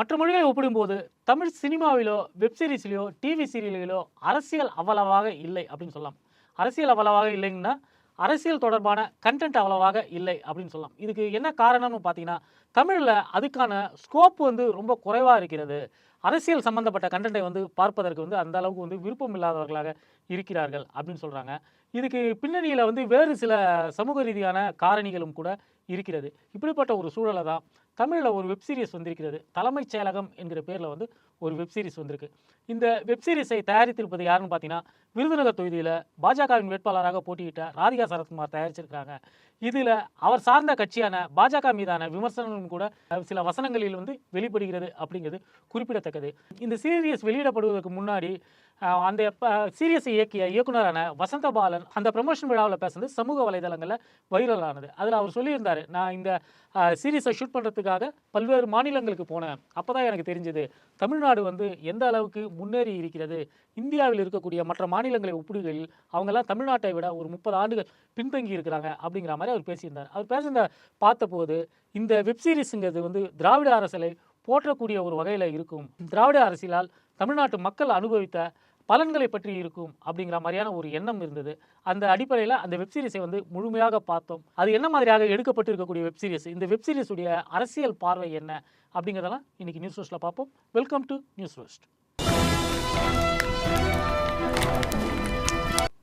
மற்ற மொழிகளை ஒப்பிடும்போது தமிழ் சினிமாவிலோ வெப் சீரிஸ்லையோ டிவி சீரியல்களிலோ அரசியல் அவ்வளவாக இல்லை அப்படின்னு சொல்லலாம். அரசியல் அவ்வளவாக இல்லைங்கன்னா அரசியல் தொடர்பான கண்டென்ட் அவ்வளவாக இல்லை அப்படின்னு சொல்லலாம். இதுக்கு என்ன காரணம்னு பார்த்தீங்கன்னா தமிழில் அதுக்கான ஸ்கோப் வந்து ரொம்ப குறைவாக இருக்கிறது. அரசியல் சம்பந்தப்பட்ட கண்டென்ட்டை வந்து பார்ப்பதற்கு வந்து அந்த அளவுக்கு வந்து விருப்பம் இல்லாதவர்களாக இருக்கிறார்கள் அப்படின்னு சொல்கிறாங்க இதுக்கு பின்னணியில் வந்து வேறு சில சமூக ரீதியான காரணிகளும் கூட இருக்கிறது. இப்படிப்பட்ட ஒரு சூழலை தான் தமிழில் ஒரு வெப்சீரிஸ் வந்திருக்கிறது. தலைமைச் செயலகம் என்கிற பேரில் வந்து ஒரு வெப் சீரிஸ் வந்திருக்கு. இந்த வெப் சீரிஸை தயாரித்திருப்பது யாருன்னு பார்த்தீங்கன்னா விருதுநகர் தொகுதியில் பாஜகவின் வேட்பாளராக போட்டியிட்ட ராதிகா சரத்குமார் தயாரிச்சிருக்கிறாங்க. இதில் அவர் சார்ந்த கட்சியான பாஜக மீதான விமர்சனங்களும் கூட சில வசனங்களில் வந்து வெளிப்படுகிறது அப்படிங்கிறது குறிப்பிடத்தக்கது. இந்த சீரியஸ் வெளியிடப்படுவதற்கு முன்னாடி அந்த சீரியஸை இயக்கிய இயக்குனரான வசந்த பாலன் அந்த ப்ரமோஷன் விழாவில் பேசுனது சமூக வலைதளங்களில் வைரல் ஆனது அதில் அவர் சொல்லியிருந்தார் நான் இந்த சீரியஸை ஷூட் பண்ணுறதுக்காக பல்வேறு மாநிலங்களுக்கு போனேன். அப்போ தான் எனக்கு தெரிஞ்சது தமிழ்நாடு வந்து எந்த அளவுக்கு முன்னேறி இருக்கிறது? இந்தியாவில் இருக்கக்கூடிய மற்ற மாநிலங்களை ஒப்பிடுகையில் அவங்கெல்லாம் தமிழ்நாட்டை விட ஒரு முப்பது ஆண்டுகள் பின்தங்கி இருக்கிறாங்க அப்படிங்கிற மாதிரி அவர் பேசியிருந்தார். அவர் பேசுனத பார்த்தபோது இந்த வெப் சீரிஸுங்கிறது வந்து திராவிட அரசலை போற்றக்கூடிய ஒரு வகையில் இருக்கும். திராவிட அரசியலால் தமிழ்நாட்டு மக்கள் அனுபவித்த பலன்களை பற்றி இருக்கும் அப்படிங்கிற மாதிரியான ஒரு எண்ணம் இருந்தது. அந்த அடிப்படையில் அந்த வெப் சீரிஸை வந்து முழுமையாக பார்த்தோம். அது என்ன மாதிரியாக எடுக்கப்பட்டு இருக்கக்கூடிய வெப் சீரிஸ் இந்த வெப் சீரிஸுடைய அரசியல் பார்வை என்ன? அப்படிங்கிறதெல்லாம் இன்னைக்கு நியூஸ் ரோஸ்ட்டில் பார்ப்போம். வெல்கம் டு நியூஸ் ரோஸ்ட்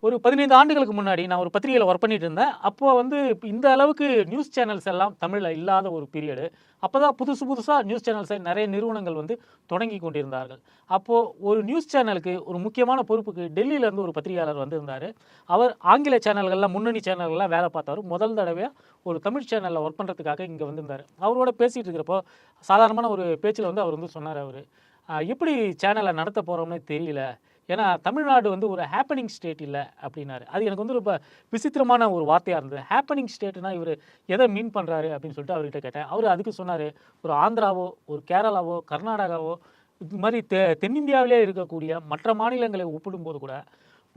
ஒரு பதினைந்து ஆண்டுகளுக்கு முன்னாடி நான் ஒரு பத்திரிகையில் ஒர்க் பண்ணிட்டு இருந்தேன். அப்போ வந்து இந்த அளவுக்கு நியூஸ் சேனல்ஸ் எல்லாம் தமிழில் இல்லாத ஒரு பீரியடு அப்போ தான் புதுசு புதுசாக நியூஸ் சேனல்ஸை நிறைய நிறுவனங்கள் வந்து தொடங்கி கொண்டிருந்தார்கள். அப்போது ஒரு நியூஸ் சேனலுக்கு ஒரு முக்கியமான பொறுப்புக்கு டெல்லியிலேருந்து ஒரு பத்திரிகையாளர் வந்திருந்தார். அவர் ஆங்கில சேனல்கள்லாம் முன்னணி சேனல்கள்லாம் வேலை பார்த்தாரு. முதல் தடவையாக ஒரு தமிழ் சேனலில் ஒர்க் பண்ணுறதுக்காக இங்கே வந்திருந்தார். அவரோட பேசிகிட்டு இருக்கிறப்போ சாதாரணமான ஒரு பேச்சில் வந்து அவர் வந்து சொன்னார் அவர். எப்படி சேனலை நடத்த போகிறோம்னே தெரியல. ஏன்னா தமிழ்நாடு வந்து ஒரு ஹேப்பனிங் ஸ்டேட் இல்லை அப்படின்னாரு. அது எனக்கு வந்து ரொம்ப விசித்திரமான ஒரு வார்த்தையாக இருந்தது. ஹேப்பனிங் ஸ்டேட்னா இவர் எதை மீன் பண்ணுறாரு அப்படின்னு சொல்லிட்டு அவர்கிட்ட கேட்டேன். அவர் அதுக்கு சொன்னார் ஒரு ஆந்திராவோ ஒரு கேரளாவோ கர்நாடகாவோ இது மாதிரி தெ தென்னிந்தியாவிலே இருக்கக்கூடிய மற்ற மாநிலங்களை ஒப்பிடும்போது கூட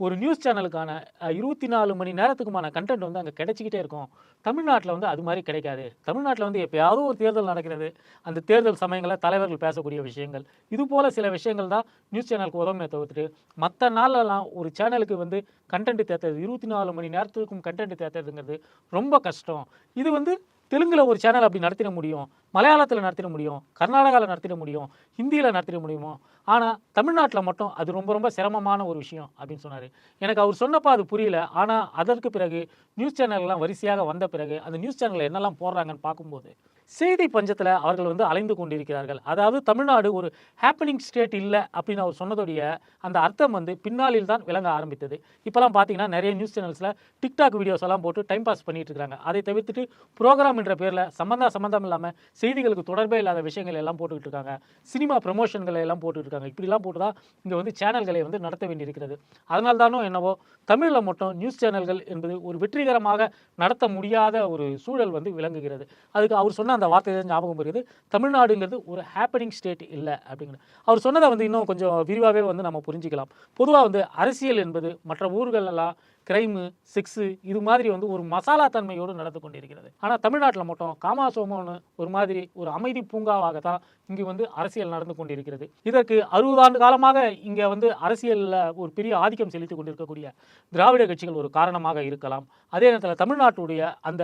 ஒரு நியூஸ் சேனலுக்கான இருபத்தி நாலு மணி நேரத்துக்குமான கண்டென்ட் வந்து அங்கே கிடைச்சிக்கிட்டே இருக்கும். தமிழ்நாட்டில் வந்து அது மாதிரி கிடைக்காது. தமிழ்நாட்டில் வந்து எப்போயாவது ஒரு தேர்தல் நடக்கிறது. அந்த தேர்தல் சமயங்களில் தலைவர்கள் பேசக்கூடிய விஷயங்கள். இது போல் சில விஷயங்கள் தான் நியூஸ் சேனலுக்கு உதவுமே தவிர்த்துட்டு மற்ற நாளெல்லாம் ஒரு சேனலுக்கு வந்து கண்டென்ட் தேர்த்தது இருபத்தி நாலு மணி நேரத்துக்கும் கண்டென்ட் தேர்த்ததுங்கிறது ரொம்ப கஷ்டம். இது வந்து தெலுங்கில் ஒரு சேனல் அப்படி நடத்திட முடியும் மலையாளத்தில் நடத்திட முடியும் கர்நாடகாவில் நடத்திட முடியும் ஹிந்தியில் நடத்திட முடியுமோ? ஆனால் தமிழ்நாட்டில் மட்டும் அது ரொம்ப ரொம்ப சிரமமான ஒரு விஷயம் அப்படின்னு சொன்னார். எனக்கு அவர் சொன்னப்போ அது புரியல. ஆனால் அதற்கு பிறகு நியூஸ் சேனல்லாம் வரிசையாக வந்த பிறகு அந்த நியூஸ் சேனலில் என்னெல்லாம் போடுறாங்கன்னு பார்க்கும்போது செய்தி பஞ்சத்தில் அவர்கள் வந்து அலைந்து கொண்டிருக்கிறார்கள். அதாவது தமிழ்நாடு ஒரு ஹாப்பனிங் ஸ்டேட் இல்லை அப்படின்னு அவர் சொன்னதுடைய அந்த அர்த்தம் வந்து பின்னாளில் தான் விளங்க ஆரம்பித்தது. இப்போலாம் பார்த்தீங்கன்னா நிறைய நியூஸ் சேனல்ஸில் டிக்டாக் வீடியோஸ் எல்லாம் போட்டு டைம் பாஸ் பண்ணிட்டு இருக்காங்க அதை தவிர்த்துட்டு ப்ரோக்ராம் என்ற பேரில் சம்மந்தா சம்மந்தம் இல்லாமல் செய்திகளுக்கு தொடர்பே இல்லாத விஷயங்கள் எல்லாம் போட்டுக்கிட்டு இருக்காங்க. சினிமா ப்ரமோஷன்களை எல்லாம் போட்டுக்கிட்டு இருக்காங்க. இப்படிலாம் போட்டு தான் இங்கே வந்து சேனல்களை வந்து நடத்த வேண்டியிருக்கிறது. அதனால தானோ என்னவோ தமிழில் மட்டும் நியூஸ் சேனல்கள் என்பது ஒரு வெற்றிகரமாக நடத்த முடியாத ஒரு சூழல் வந்து விளங்குகிறது. அதுக்கு அவர் சொன்ன அந்த வார்த்தை தான் ஞாபகம் வருகிறது தமிழ்நாடுங்கிறது ஒரு ஹேப்பனிங் ஸ்டேட் இல்லை அப்படிங்கிறது அவர் சொன்னதை வந்து இன்னும் கொஞ்சம் விரிவாகவே வந்து நம்ம புரிஞ்சுக்கலாம். பொதுவாக வந்து அரசியல் என்பது மற்ற ஊர்களெல்லாம் கிரைமு சிக்ஸு இது மாதிரி வந்து ஒரு மசாலா தன்மையோடு நடந்து கொண்டிருக்கிறது. ஆனால் தமிழ்நாட்டில் மட்டும் காமாசோமோன்னு ஒரு மாதிரி ஒரு அமைதி பூங்காவாக தான் இங்கு வந்து அரசியல் நடந்து கொண்டிருக்கிறது. இதற்கு அறுபது ஆண்டு காலமாக இங்கே வந்து அரசியலில் ஒரு பெரிய ஆதிக்கம் செலுத்தி கொண்டிருக்கக்கூடிய திராவிட கட்சிகள் ஒரு காரணமாக இருக்கலாம். அதே நேரத்தில் தமிழ்நாட்டுடைய அந்த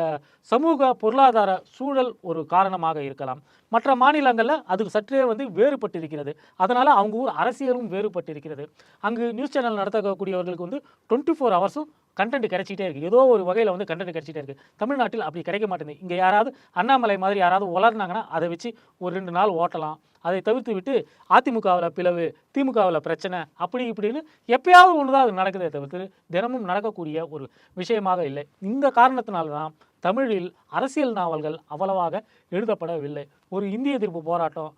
சமூக பொருளாதார சூழல் ஒரு காரணமாக இருக்கலாம். மற்ற மாநிலங்களில் அது சற்றே வந்து வேறுபட்டு இருக்கிறது அதனால் அவங்க ஊர் அரசியலும் வேறுபட்டு இருக்கிறது அங்கு நியூஸ் சேனல் நடத்தக்கூடியவர்களுக்கு வந்து டுவெண்ட்டி ஃபோர் ஹவர்ஸும் கண்டென்ட் கிடைச்சிட்டே இருக்குது ஏதோ ஒரு வகையில் வந்து கண்டென்ட் கிடைச்சிட்டே இருக்குது தமிழ்நாட்டில் அப்படி கிடைக்க மாட்டேங்குது. இங்கே யாராவது அண்ணாமலை மாதிரி யாராவது வளர்னாங்கன்னா அதை வச்சு ஒரு ரெண்டு நாள் ஓட்டலாம். அதை தவிர்த்து விட்டு அதிமுகவில் பிளவு திமுகவில் பிரச்சனை அப்படி இப்படின்னு எப்பயாவது ஒன்று தான் அது நடக்குதே தவிர்த்து தினமும் நடக்கக்கூடிய ஒரு விஷயமாக இல்லை. இந்த காரணத்தினால தான் தமிழில் அரசியல் நாவல்கள் அவ்வளவாக எழுதப்படவில்லை. ஒரு இந்திய எதிர்ப்பு போராட்டம்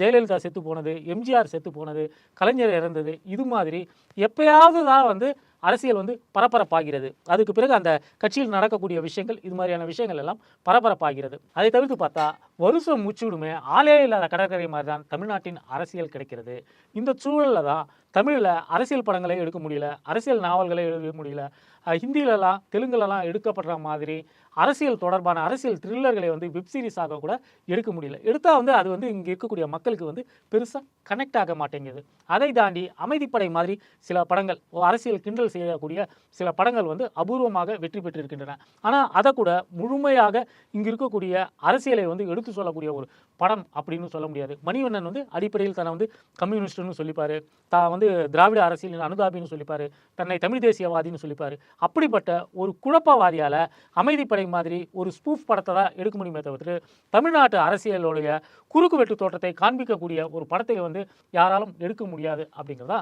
ஜெயலலிதா செத்து போனது எம்ஜிஆர் செத்து போனது கலைஞர் இறந்தது இது மாதிரி எப்பயாவது தான் வந்து அரசியல் வந்து பரபரப்பாகிறது. அதுக்கு பிறகு அந்த கட்சியில் நடக்கக்கூடிய விஷயங்கள் இது மாதிரியான விஷயங்கள் எல்லாம் பரபரப்பாகிறது. அதை தவிர்த்து பார்த்தா வருஷம் முச்சுடுமே ஆளே இல்லாத கடற்கரை மாதிரி தான் தமிழ்நாட்டின் அரசியல் கிடைக்கிறது. இந்த சூழலில் தான் தமிழில் அரசியல் படங்களை எடுக்க முடியல அரசியல் நாவல்களை எழுத முடியல. ஹிந்திலலாம் தெலுங்குலலாம் எடுக்கப்படுற மாதிரி அரசியல் தொடர்பான அரசியல் த்ரில்லர்களை வந்து வெப் சீரிஸாக கூட எடுக்க முடியல. எடுத்தால் வந்து அது வந்து இங்கே இருக்கக்கூடிய மக்களுக்கு வந்து பெருசாக கனெக்ட் ஆக மாட்டேங்குது. அதை தாண்டி அமைதிப்படை மாதிரி சில படங்கள் ஓ, அரசியல் கிண்டல் செய்யக்கூடிய சில படங்கள் வந்து அபூர்வமாக வெற்றி பெற்றிருக்கின்றன. ஆனால் அதை கூட முழுமையாக இங்கே இருக்கக்கூடிய அரசியலை வந்து எடுத்து சொல்லக்கூடிய ஒரு படம் அப்படின்னு சொல்ல முடியாது. மணிவண்ணன் வந்து அடிப்படையில் தன்னை வந்து கம்யூனிஸ்ட்னு சொல்லிப்பார். தான் வந்து வந்து திராவிட அரசியலின் அனுதாபின்னு சொல்லிப்பார் தன்னை தமிழ் தேசியவாதின்னு சொல்லிப்பார். அப்படிப்பட்ட ஒரு குழப்பவாதியால் அமைதிப்படை மாதிரி ஒரு ஸ்பூஃப் படத்தை தான் எடுக்க முடியுமே தவிர்த்து தமிழ்நாட்டு அரசியலுடைய குறுக்குவெட்டு தோற்றத்தை காண்பிக்கக்கூடிய ஒரு படத்தை வந்து யாராலும் எடுக்க முடியாது அப்படிங்கிறதா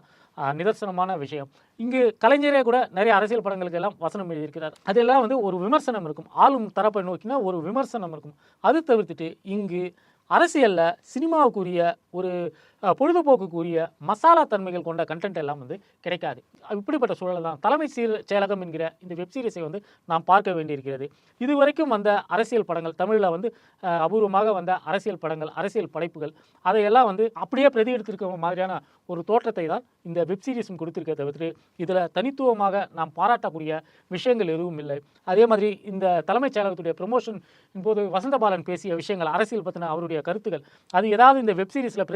நிதர்சனமான விஷயம். இங்கு கலைஞரே கூட நிறைய அரசியல் படங்களுக்கு எல்லாம் வசனம் எழுதியிருக்கிறார். அதெல்லாம் வந்து ஒரு விமர்சனம் இருக்கும். ஆளும் தரப்பை நோக்கினா ஒரு விமர்சனம் இருக்கும். அது தவிர்த்துட்டு இங்கு அரசியலில் சினிமாவுக்குரிய ஒரு பொழுதுபோக்குக்குரிய மசாலா தன்மைகள் கொண்ட கண்டென்ட் எல்லாம் வந்து கிடைக்காது. இப்படிப்பட்ட சூழல் தான் தலைமை சீர் செயலகம் என்கிற இந்த வெப் சீரிஸை வந்து நாம் பார்க்க வேண்டியிருக்கிறது. இதுவரைக்கும் வந்த அரசியல் படங்கள் தமிழில் வந்து அபூர்வமாக வந்த அரசியல் படங்கள் அரசியல் படைப்புகள் அதையெல்லாம் வந்து அப்படியே பிரதி எடுத்திருக்க மாதிரியான ஒரு தோற்றத்தை தான் இந்த வெப் சீரிஸும் கொடுத்திருக்க தவிர்த்து இதில் தனித்துவமாக நாம் பாராட்டக்கூடிய விஷயங்கள் எதுவும் இல்லை. அதே மாதிரி இந்த தலைமைச் செயலகத்துடைய ப்ரொமோஷன் போது வசந்தபாலன் பேசிய விஷயங்கள் அரசியல் பற்றின அவருடைய கருத்துக்கள் அது ஏதாவது இந்த வெப் சீரிஸில்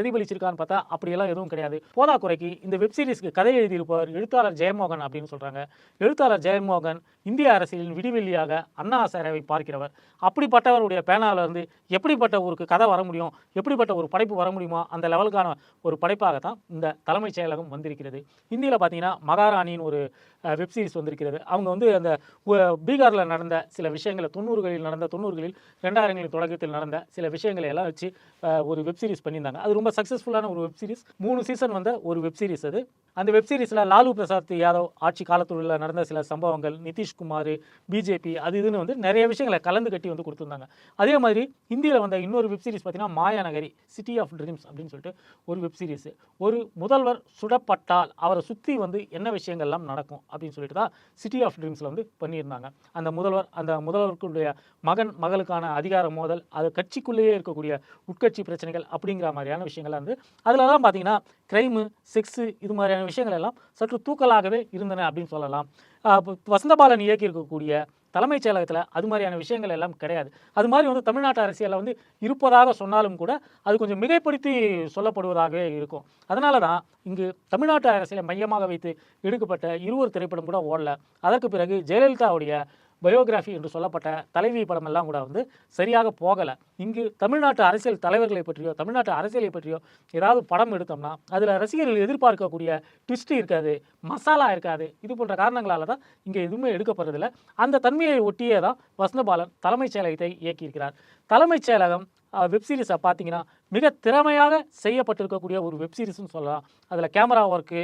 பார்த்தா அப்படியெல்லாம் எதுவும் கிடையாது. போதா குறைக்கு இந்த வெப்சீரிஸ்க்கு கதை எழுதியிருப்பவர் எழுத்தாளர் ஜெயமோகன் அப்படின்னு சொல்கிறாங்க எழுத்தாளர் ஜெயமோகன் இந்திய அரசியலின் விடிவெளியாக அண்ணா ஹசாரேவை பார்க்கிறவர். அப்படிப்பட்டவருடைய பேனாவிலிருந்து எப்படிப்பட்ட ஒரு கதை வர முடியும்? எப்படிப்பட்ட ஒரு படைப்பு வர முடியுமோ? அந்த லெவலுக்கான ஒரு படைப்பாக தான் இந்த தலைமைச் செயலகம் வந்திருக்கிறது. இந்தியில் பார்த்தீங்கன்னா மகாராணியின் ஒரு வெப் சீரிஸ் வந்திருக்கிறது. அவங்க வந்து அந்த பீகாரில் நடந்த சில விஷயங்களை தொண்ணூறுகளில் நடந்த தொண்ணூறுகளில் ரெண்டாயிரங்களின் தொடக்கத்தில் நடந்த சில விஷயங்களை எல்லாம் வச்சு ஒரு வெப்சீரிஸ் பண்ணியிருந்தாங்க. அது ரொம்ப சக்ஸஸ்ஃபுல்லான ஒரு வெப் சீரிஸ் மூணு சீசன் வந்த ஒரு வெப்சீரிஸ் அது. அந்த வெப் சீரிஸில் லாலு பிரசாத் யாதவ் ஆட்சி காலத்துள்ள நடந்த சில சம்பவங்கள் நிதிஷ் நிதிஷ்குமார் பிஜேபி அது இதுன்னு வந்து நிறைய விஷயங்களை கலந்து கட்டி வந்து கொடுத்துருந்தாங்க. அதே மாதிரி இந்தியில் வந்த இன்னொரு வெப் சீரிஸ் பார்த்தீங்கன்னா மாயாநகரி சிட்டி ஆஃப் ட்ரீம்ஸ் அப்படின்னு சொல்லிட்டு ஒரு வெப்சீரிஸ் ஒரு முதல்வர் சுடப்பட்டால் அவரை சுற்றி வந்து என்ன விஷயங்கள்லாம் நடக்கும் அப்படின்னு சொல்லிட்டு தான் சிட்டி ஆஃப் ட்ரீம்ஸில் வந்து பண்ணியிருந்தாங்க. அந்த முதல்வர் அந்த முதல்வருக்குடைய மகன் மகளுக்கான அதிகார மோதல் அது கட்சிக்குள்ளேயே இருக்கக்கூடிய உட்கட்சி பிரச்சனைகள் அப்படிங்கிற மாதிரியான விஷயங்கள்லாம் வந்து அதிலலாம் பார்த்தீங்கன்னா க்ரைமு செக்ஸு இது மாதிரியான விஷயங்கள் எல்லாம் சற்று தூக்கலாகவே இருந்தன அப்படின்னு சொல்லலாம். வசந்தபாலன் இயக்கி இயக்கியிருக்கக்கூடிய தலைமைச் செயலகத்தில் அது மாதிரியான விஷயங்கள் எல்லாம் கிடையாது. அது மாதிரி வந்து தமிழ்நாட்டு அரசியலில் வந்து இருப்பதாக சொன்னாலும் கூட அது கொஞ்சம் மிகைப்படுத்தி சொல்லப்படுவதாகவே இருக்கும். அதனால தான் இங்கு தமிழ்நாட்டு அரசியலை மையமாக வைத்து எடுக்கப்பட்ட இருவர் திரைப்படம் கூட ஓடல. அதற்கு பிறகு ஜெயலலிதாவுடைய பயோகிராஃபி என்று சொல்லப்பட்ட தலைவி படம் எல்லாம் கூட வந்து சரியாக போகலை. இங்கு தமிழ்நாட்டு அரசியல் தலைவர்களை பற்றியோ தமிழ்நாட்டு அரசியலை பற்றியோ ஏதாவது படம் எடுத்தோம்னா அதில் ரசிகர்கள் எதிர்பார்க்கக்கூடிய ட்விஸ்ட் இருக்காது மசாலா இருக்காது. இது போன்ற காரணங்களால தான் இங்கே எதுவுமே எடுக்கப்படுறதில்ல. அந்த தன்மையை ஒட்டியே தான் வசந்தபாலன் தலைமைச் செயலகத்தை இயக்கியிருக்கிறார். தலைமைச் செயலகம் வெப் சீரிஸை பார்த்தீங்கன்னா மிக திறமையாக செய்யப்பட்டிருக்கக்கூடிய ஒரு வெப்சீரிஸ்னு சொல்லலாம். அதில் கேமரா ஒர்க்கு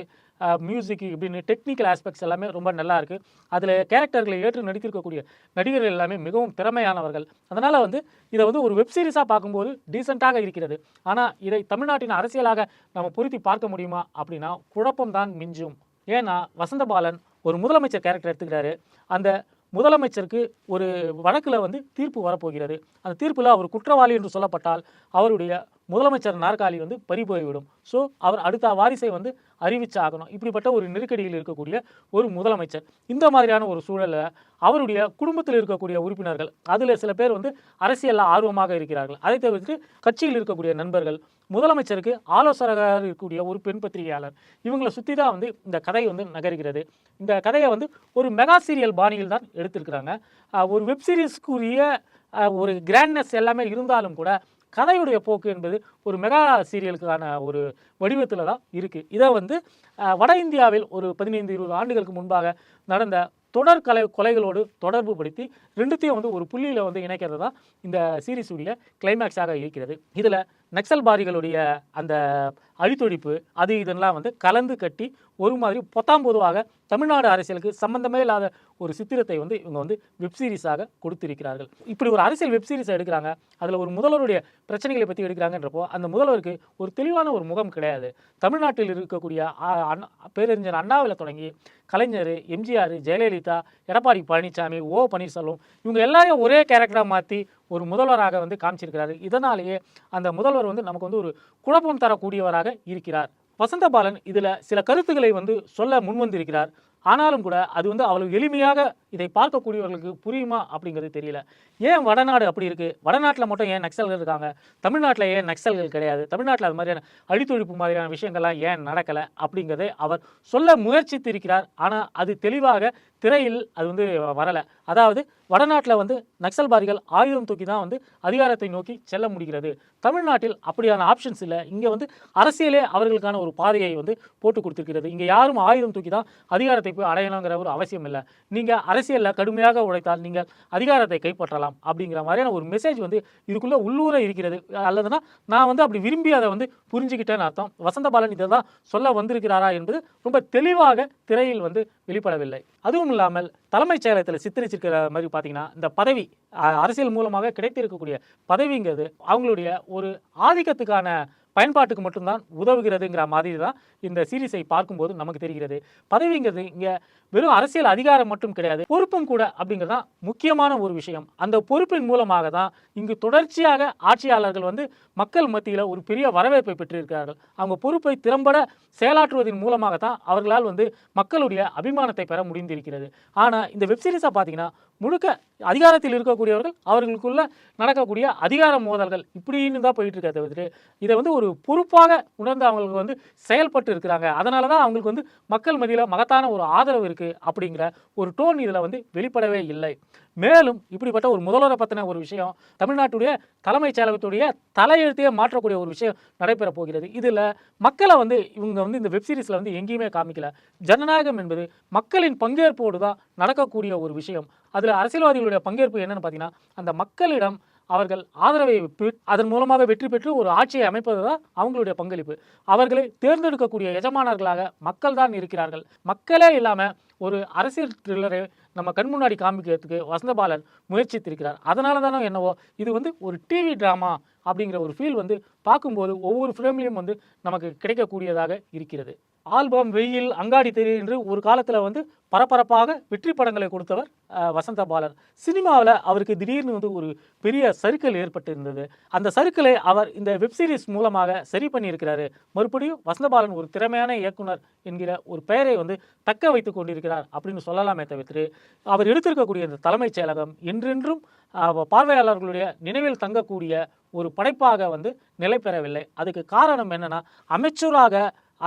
மியூசிக் இப்படின்னு டெக்னிக்கல் ஆஸ்பெக்ட்ஸ் எல்லாமே ரொம்ப நல்லா இருக்குது அதில் கேரக்டர்களை ஏற்று நடித்திருக்கக்கூடிய நடிகர்கள் எல்லாமே மிகவும் திறமையானவர்கள். அதனால் வந்து இதை வந்து ஒரு வெப் சீரிஸாக பார்க்கும்போது டீசெண்டாக இருக்கிறது. ஆனால் இதை தமிழ்நாட்டின் அரசியலாக நம்ம பொருத்தி பார்க்க முடியுமா அப்படின்னா குழப்பம்தான் மிஞ்சும். ஏன்னா வசந்தபாலன் ஒரு முதலமைச்சர் கேரக்டர் எடுத்துக்கிறாரு. அந்த முதலமைச்சருக்கு ஒரு வழக்கில் வந்து தீர்ப்பு வரப்போகிறது. அந்த தீர்ப்பில் அவர் குற்றவாளி என்று சொல்லப்பட்டால் அவருடைய முதலமைச்சர் நாற்காலி வந்து பறி போய்விடும். ஸோ அவர் அடுத்த வாரிசை வந்து அறிவிச்சாகணும். இப்படிப்பட்ட ஒரு நெருக்கடியில் இருக்கக்கூடிய ஒரு முதலமைச்சர். இந்த மாதிரியான ஒரு சூழலில் அவருடைய குடும்பத்தில் இருக்கக்கூடிய உறுப்பினர்கள் அதில் சில பேர் வந்து அரசியலில் ஆர்வமாக இருக்கிறார்கள். அதை தவிர்த்து கட்சியில் இருக்கக்கூடிய நண்பர்கள் முதலமைச்சருக்கு ஆலோசகராக இருக்கக்கூடிய ஒரு பெண் பத்திரிகையாளர் இவங்களை சுற்றி தான் வந்து இந்த கதை வந்து நகர்கிறது. இந்த கதையை வந்து ஒரு மெகா சீரியல் பாணியில் தான் எடுத்திருக்கிறாங்க. ஒரு வெப் சீரிஸ்க்குரிய ஒரு கிராண்ட்னஸ் எல்லாமே இருந்தாலும் கூட கதையுடைய போக்கு என்பது ஒரு மெகா சீரியலுக்கான ஒரு வடிவத்தில் தான் இருக்குது இதை வந்து வட இந்தியாவில் ஒரு பதினைந்து இருபது ஆண்டுகளுக்கு முன்பாக நடந்த தொடர் கலை கொலைகளோடு தொடர்பு படுத்தி ரெண்டுத்தையும் வந்து ஒரு புள்ளியில் வந்து இணைக்கிறது தான் இந்த சீரிஸுடைய கிளைமேக்ஸாக இருக்கிறது. இதில் நக்சல்பாரிகளுடைய அந்த அழித்தொழிப்பு அது இதெல்லாம் வந்து கலந்து கட்டி ஒரு மாதிரி பொத்தாம் பொதுவாக தமிழ்நாடு அரசியலுக்கு சம்பந்தமே இல்லாத ஒரு சித்திரத்தை வந்து இவங்க வந்து வெப் சீரிஸாக கொடுத்திருக்கிறார்கள். இப்படி ஒரு அரசியல் வெப்சீரிஸை எடுக்கிறாங்க. அதில் ஒரு முதல்வருடைய பிரச்சனைகளை பற்றி எடுக்கிறாங்கன்றப்போ அந்த முதல்வருக்கு ஒரு தெளிவான ஒரு முகம் கிடையாது. தமிழ்நாட்டில் இருக்கக்கூடிய அண்ணா பேரறிஞர் அண்ணாவில் தொடங்கி கலைஞர் எம்ஜிஆர் ஜெயலலிதா எடப்பாடி பழனிசாமி ஓ பன்னீர்செல்வம் இவங்க எல்லாரையும் ஒரே கேரக்டராக மாற்றி ஒரு முதல்வராக வந்து காமிச்சிருக்கிறாரு. இதனாலேயே அந்த முதல்வர் வந்து நமக்கு வந்து ஒரு குழப்பம் தரக்கூடியவராக இருக்கிறார். வசந்தபாலன் இதில் சில கருத்துக்களை வந்து சொல்ல முன்வந்திருக்கிறார். ஆனாலும் கூட அது வந்து அவ்வளவு எளிமையாக இதை பார்க்கக்கூடியவர்களுக்கு புரியுமா அப்படிங்கிறது தெரியல. ஏன் வடநாடு அப்படி இருக்குது வடநாட்டில் மட்டும் ஏன் நக்சல்கள் இருக்காங்க? தமிழ்நாட்டில் ஏன் நக்சல்கள் கிடையாது? தமிழ்நாட்டில் அது மாதிரியான அழித்தொழிப்பு மாதிரியான விஷயங்கள்லாம் ஏன் நடக்கலை அப்படிங்கிறதை அவர் சொல்ல முயற்சித்திருக்கிறார். ஆனால் அது தெளிவாக திரையில் அது வந்து வரலை. அதாவது வடநாட்டில் வந்து நக்சல்பாரிகள் ஆயுதம் தூக்கி தான் வந்து அதிகாரத்தை நோக்கி செல்ல முடிகிறது. தமிழ்நாட்டில் அப்படியான ஆப்ஷன்ஸ் இல்லை. இங்கே வந்து அரசியலே அவர்களுக்கான ஒரு பாதையை வந்து போட்டு கொடுத்துருக்கிறது. இங்கே யாரும் ஆயுதம் தூக்கி தான் அதிகாரத்தை போய் அடையணுங்கிற ஒரு அவசியம் இல்லை. நீங்கள் அரசியலில் கடுமையாக உழைத்தால் நீங்கள் அதிகாரத்தை கைப்பற்றலாம் அப்படிங்கிற மாதிரியான ஒரு மெசேஜ் வந்து இதுக்குள்ளே உள்ளூர இருக்கிறது. அல்லதுன்னா நான் வந்து அப்படி விரும்பி அதை வந்து புரிஞ்சுக்கிட்டேன்னு அர்த்தம். வசந்தபாலன் இதை தான் சொல்ல வந்திருக்கிறாரா என்பது ரொம்ப தெளிவாக திரையில் வந்து வெளிப்படவில்லை. அதுவும் இல்லாமல் தலைமைச் செயலகத்தில் சித்தரிச்சிருக்கிற மாதிரி பார்த்தீங்கன்னா இந்த பதவி அரசியல் மூலமாக கிடைத்திருக்கக்கூடிய பதவிங்கிறது அவங்களுடைய ஒரு ஆதிக்கத்துக்கான பயன்பாட்டுக்கு மட்டும்தான் உதவுகிறதுங்கிற மாதிரி தான் இந்த சீரிஸை பார்க்கும்போது நமக்கு தெரிகிறது. பதவிங்கிறது இங்கே வெறும் அரசியல் அதிகாரம் மட்டும் கிடையாது பொறுப்பும் கூட அப்படிங்கிறது தான் முக்கியமான ஒரு விஷயம். அந்த பொறுப்பின் மூலமாக தான் இங்கு தொடர்ச்சியாக ஆட்சியாளர்கள் வந்து மக்கள் மத்தியில் ஒரு பெரிய வரவேற்பை பெற்றிருக்கிறார்கள். அவங்க பொறுப்பை திறம்பட செயலாற்றுவதன் மூலமாக தான் அவர்களால் வந்து மக்களுடைய அபிமானத்தை பெற முடிந்திருக்கிறது. ஆனால் இந்த வெப்சீரிஸை பார்த்தீங்கன்னா முழுக்க அதிகாரத்தில் இருக்கக்கூடியவர்கள் அவர்களுக்குள்ள நடக்கக்கூடிய அதிகார மோதல்கள் இப்படின்னு தான் போயிட்டு இருக்க தவிர்த்து இதை வந்து ஒரு பொறுப்பாக உணர்ந்து அவங்களுக்கு வந்து செயல்பட்டு இருக்கிறாங்க. அதனால தான் அவங்களுக்கு வந்து மக்கள் மத்தியில் மகத்தான ஒரு ஆதரவு இருக்குது அப்படிங்கிற ஒரு டோன் இதில் வந்து வெளிப்படவே இல்லை. மேலும் இப்படிப்பட்ட ஒரு முதல்வரை பற்றின ஒரு விஷயம் தமிழ்நாட்டுடைய தலைமைச் செயலகத்துடைய தலையெழுத்தையே மாற்றக்கூடிய ஒரு விஷயம் நடைபெற போகிறது. இதில் மக்களை வந்து இவங்க வந்து இந்த வெப்சீரிஸில் வந்து எங்கேயுமே காமிக்கல. ஜனநாயகம் என்பது மக்களின் பங்கேற்போடு தான் நடக்கக்கூடிய ஒரு விஷயம். அதில் அரசியல்வாதிகளுடைய பங்கேற்பு என்னன்னு பார்த்தீங்கன்னா அந்த மக்களிடம் அவர்கள் ஆதரவை அதன் மூலமாக வெற்றி பெற்று ஒரு ஆட்சியை அமைப்பது தான் அவங்களுடைய பங்களிப்பு. அவர்களை தேர்ந்தெடுக்கக்கூடிய எஜமானர்களாக மக்கள் தான் இருக்கிறார்கள். மக்களே இல்லாமல் ஒரு அரசியல் த்ரில்லரை நம்ம கண் முன்னாடி காமிக்கிறதுக்கு வசந்தபாலன் முயற்சித்திருக்கிறார். அதனால தானே என்னவோ இது வந்து ஒரு டிவி ட்ராமா அப்படிங்கிற ஒரு ஃபீல் வந்து பார்க்கும்போது ஒவ்வொரு ஃப்ரேம்லையும் வந்து நமக்கு கிடைக்கக்கூடியதாக இருக்கிறது. ஆல்பம் வெயில் அங்காடி தெரு என்று ஒரு காலத்தில் வந்து பரபரப்பாக வெற்றி படங்களை கொடுத்தவர் வசந்த பாலன் சினிமாவில் அவருக்கு திடீர்னு வந்து ஒரு பெரிய சறுக்கல் ஏற்பட்டு இருந்தது அந்த சறுக்கலை அவர் இந்த வெப்சீரிஸ் மூலமாக சரி பண்ணியிருக்கிறாரு. மறுபடியும் வசந்தபாலன் ஒரு திறமையான இயக்குனர் என்கிற ஒரு பெயரை வந்து தக்க வைத்து கொண்டிருக்கிறார் அப்படின்னு சொல்லலாமே தவிர்த்து அவர் எடுத்திருக்கக்கூடிய இந்த தலைமைச் செயலகம் என்றென்றும் பார்வையாளர்களுடைய நினைவில் தங்கக்கூடிய ஒரு படைப்பாக வந்து நிலை பெறவில்லை அதுக்கு காரணம் என்னென்னா அமைச்சராக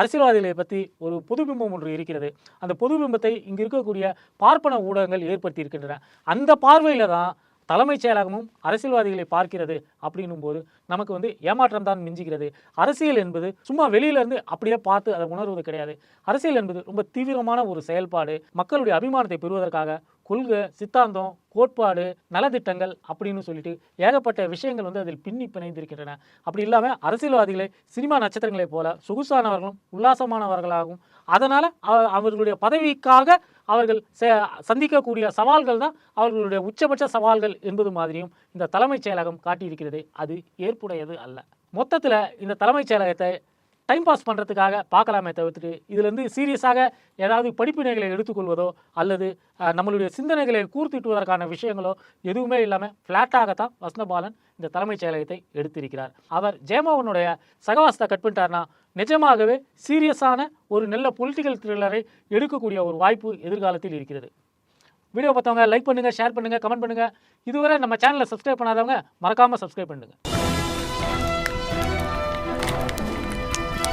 அரசியல்வாதிகளை பற்றி ஒரு பொதுபிம்பம் ஒன்று இருக்கிறது. அந்த பொதுபிம்பத்தை இங்கு இருக்கக்கூடிய பார்ப்பன ஊடகங்கள் ஏற்படுத்தி இருக்கின்றன அந்த பார்வையில் தான் தலைமைச் செயலகமும் அரசியல்வாதிகளை பார்க்கிறது அப்படின்னும் போது நமக்கு வந்து ஏமாற்றம் தான் மிஞ்சுகிறது. அரசியல் என்பது சும்மா வெளியிலேருந்து அப்படியே பார்த்து அதை உணர்வது கிடையாது. அரசியல் என்பது ரொம்ப தீவிரமான ஒரு செயல்பாடு. மக்களுடைய அபிமானத்தை பெறுவதற்காக கொள்கை சித்தாந்தம் கோட்பாடு நலத்திட்டங்கள் அப்படின்னு சொல்லிட்டு ஏகப்பட்ட விஷயங்கள் வந்து அதில் பின்னி பிணைந்திருக்கின்றன. அப்படி இல்லாமல் அரசியல்வாதிகளை சினிமா நட்சத்திரங்களைப் போல சொகுசானவர்களும் உல்லாசமானவர்களாகவும் அதனால் அவர்களுடைய பதவிக்காக அவர்கள் சந்திக்கக்கூடிய சவால்கள் தான் அவர்களுடைய உச்சபட்ச சவால்கள் என்பது மாதிரியும் இந்த தலைமைச் செயலகம் காட்டியிருக்கிறது. அது ஏற்புடையது அல்ல. மொத்தத்தில் இந்த தலைமைச் செயலகத்தை டைம் பாஸ் பண்ணுறதுக்காக பார்க்கலாமே தவிர்த்துட்டு இதுலேருந்து சீரியஸாக ஏதாவது படிப்பினைகளை எடுத்துக்கொள்வதோ அல்லது நம்மளுடைய சிந்தனைகளை கூர்த்திட்டுவதற்கான விஷயங்களோ எதுவுமே இல்லாமல் ஃப்ளாட்டாகத்தான் வசந்தபாலன் இந்த தலைமைச் செயலகத்தை எடுத்திருக்கிறார். அவர் ஜெயமோகனுடைய சகவாசத்தை கட் பண்ணிட்டார்னா நிஜமாகவே சீரியஸான ஒரு நல்ல பொலிட்டிக்கல் த்ரில்லரை எடுக்கக்கூடிய ஒரு வாய்ப்பு எதிர்காலத்தில் இருக்கிறது. வீடியோ பார்த்தவங்க லைக் பண்ணுங்கள் ஷேர் பண்ணுங்கள் கமெண்ட் பண்ணுங்கள் இதுவரை நம்ம சேனலை சப்ஸ்கிரைப் பண்ணாதவங்க மறக்காமல் சப்ஸ்கிரைப் பண்ணுங்கள்